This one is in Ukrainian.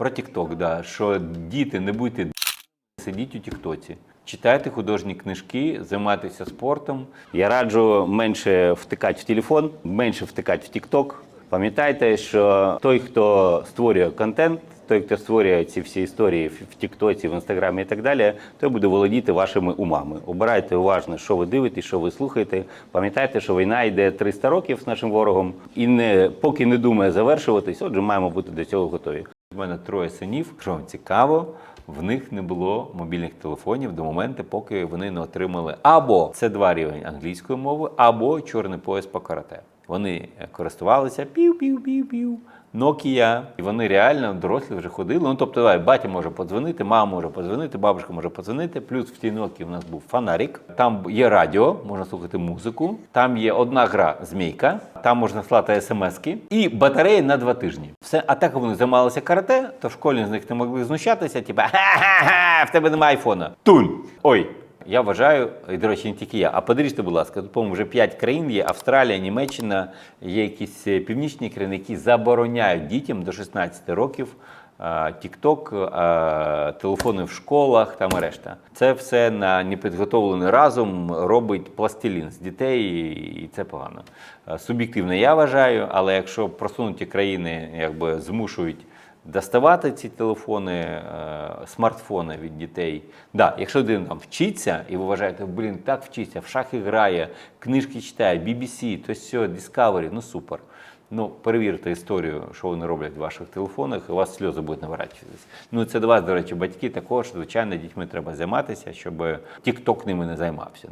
Про TikTok, да, що діти не будьте сидіть у Тіктоці. Читайте художні книжки, займайтеся спортом. Я раджу менше втикати в телефон, менше втикати в Тікток. Пам'ятайте, що той, хто створює контент, той, хто створює ці всі історії в Тіктоці, в Інстаграмі і так далі, той буде володіти вашими умами. Обирайте уважно, що ви дивитесь, що ви слухаєте. Пам'ятайте, що війна йде 300 років з нашим ворогом і не поки не думає завершуватись. Отже, маємо бути до цього готові. У мене троє синів. Що вам цікаво, в них не було мобільних телефонів до моменту, поки вони не отримали або це два рівень англійської мови, або чорний пояс по карате. Вони е, користувалися пів-пів-пів-пів. Nokia, і вони реально дорослі вже ходили. Ну тобто, давай, батя може подзвонити, мама може подзвонити, бабушка може подзвонити. Плюс в тій Nokia у нас був фонарик. Там є радіо, можна слухати музику. Там є одна гра змійка, там можна слати смски і батареї на два тижні. Все, а так вони займалися карате, то в школі з них не могли знущатися. Типа ха-ха-ха, в тебе немає айфона. Тунь! Ой, я вважаю, і до речі, не тільки я. А подивіться, будь ласка, тут, по-моєму, вже 5 країн є: Австралія, Німеччина, є якісь е, північні країни, які забороняють дітям до 16 років. Тікток, телефони в школах там і решта. Це все на непідготовлений разум робить пластилін з дітей, і це погано. Е, Суб'єктивно я вважаю, але якщо просунуті країни якби змушують доставати ці телефони, е, смартфони від дітей. Да, якщо дитина там вчиться, і ви вважаєте, блін, так вчиться, в шахи грає, книжки читає, BBC, то все, Discovery, ну супер. Ну, перевірте історію, що вони роблять в ваших телефонах, і у вас сльози будуть наворачуватися. Ну, це до вас, до речі, батьки також, звичайно, дітьми треба займатися, щоб TikTok ними не займався.